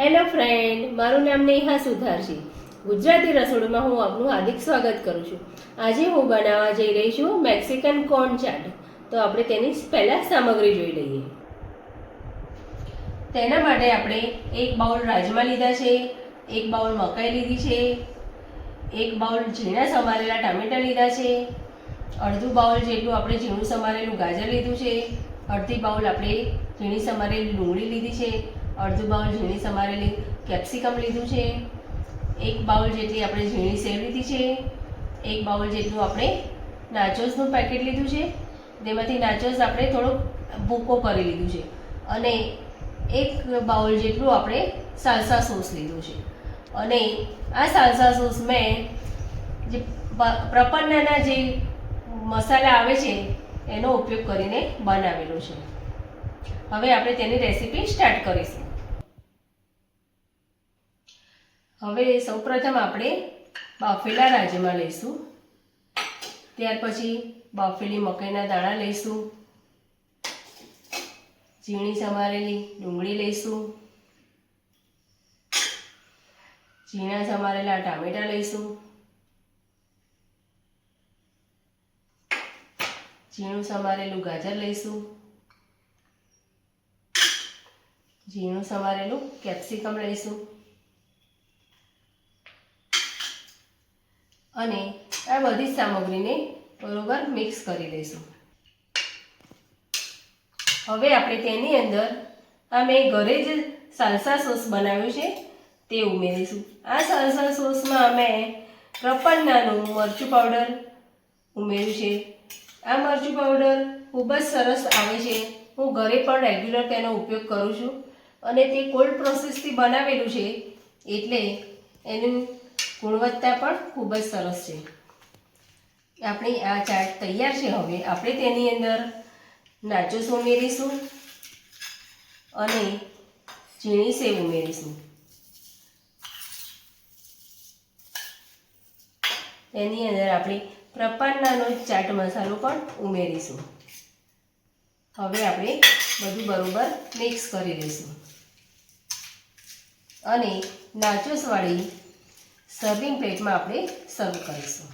Hello friend મારું નામ નેહા સુથાર છે. ગુજરાતી રસોડમાં હું આપનું હાર્દિક સ્વાગત કરું છું. આજે હું બનાવવા જઈ રહી છું મેક્સિકન કોર્ન ચાટ. તો આપણે તેની પહેલાં સામગ્રી જોઈ લઈએ. તેના માટે આપણે એક બાઉલ રાજમા લીધા છે, એક બાઉલ મકાઈ લીધી છે, એક બાઉલ ઝીણા સમારેલા ટામેટાં લીધા છે, અડધું બાઉલ જેટલું આપણે ઝીણું સમારેલું ગાજર લીધું છે, અડધી બાઉલ આપણે ઝીણી સમારેલી ડુંગળી લીધી છે અડધું બાઉલ ઝીણી સમારેલી કેપ્સિકમ લીધું છે. એક બાઉલ જેટલી આપણે ઝીણી સેવ લીધી છે. એક બાઉલ જેટલું આપણે નાચોસનું પેકેટ લીધું છે. તેમાંથી નાચોસ આપણે થોડોક ભૂકો કરી લીધું છે. અને એક બાઉલ જેટલું આપણે સાલસા સોસ લીધું છે. અને આ સાલસા સોસ મેં જે પ્રપન્નાના જે મસાલા આવે છે, એનો ઉપયોગ કરીને બનાવેલો છે. હવે આપણે તેની રેસીપી સ્ટાર્ટ કરીશું. હવે સૌપ્રથમ આપણે બાફેલા રાજમા લઈશું. ત્યાર પછી બાફેલી મકાઈના દાણા લઈશું. ઝીણી સમારેલી ડુંગળી લઈશું. ઝીણા સમારેલા ટામેટા લઈશું. ઝીણું સમારેલું ગાજર લઈશું. ઝીણું સમારેલું કેપ્સિકમ લઈશું. અને આ બધી સામગ્રીને બરોબર મિક્સ કરી લઈશું હવે આપણે તેની અંદર આ મેં ઘરે જ સાલસા સોસ બનાવ્યું છે તે ઉમેરીશું. આ સાલસા સોસમાં અમે પ્રપન્નાનું મરચું પાવડર ઉમેર્યું છે. આ મરચું પાવડર ખૂબ જ સરસ આવે છે. હું ઘરે પણ રેગ્યુલર તેનો ઉપયોગ કરું છું. અને તે કોલ્ડ પ્રોસેસથી બનાવેલું છે. એટલે એની ગુણવત્તા પણ ખૂબ જ સરસ છે. આપણી આ ચાટ તૈયાર છે હવે. આપણે તેની અંદર નાચોસ ઉમેરીશું અને ઝીણી સેવ ઉમેરીશું. તેની અંદર આપણે પ્રપાન્નાનો ચાટ મસાલો પણ ઉમેરીશું. હવે આપણે બધું બરોબર મિક્સ કરી દઈશું. અને નાચોસવાળી સર્વિંગ પ્લેટમાં આપણે સર્વ કરીશું.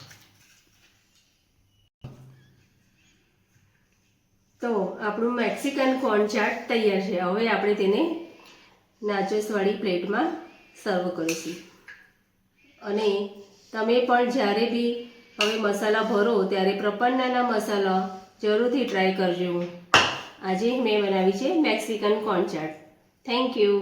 તો આપણું મેક્સિકન કોર્ન ચાટ તૈયાર છે. હવે આપણે તેને નાચોસવાળી પ્લેટમાં સર્વ કરીશું. અને તમે પણ જ્યારે બી હવે મસાલા ભરો ત્યારે પ્રપન્નાના મસાલા જરૂરથી ટ્રાય કરજો. આજે મેં બનાવી છે Mexican corn chaat thank you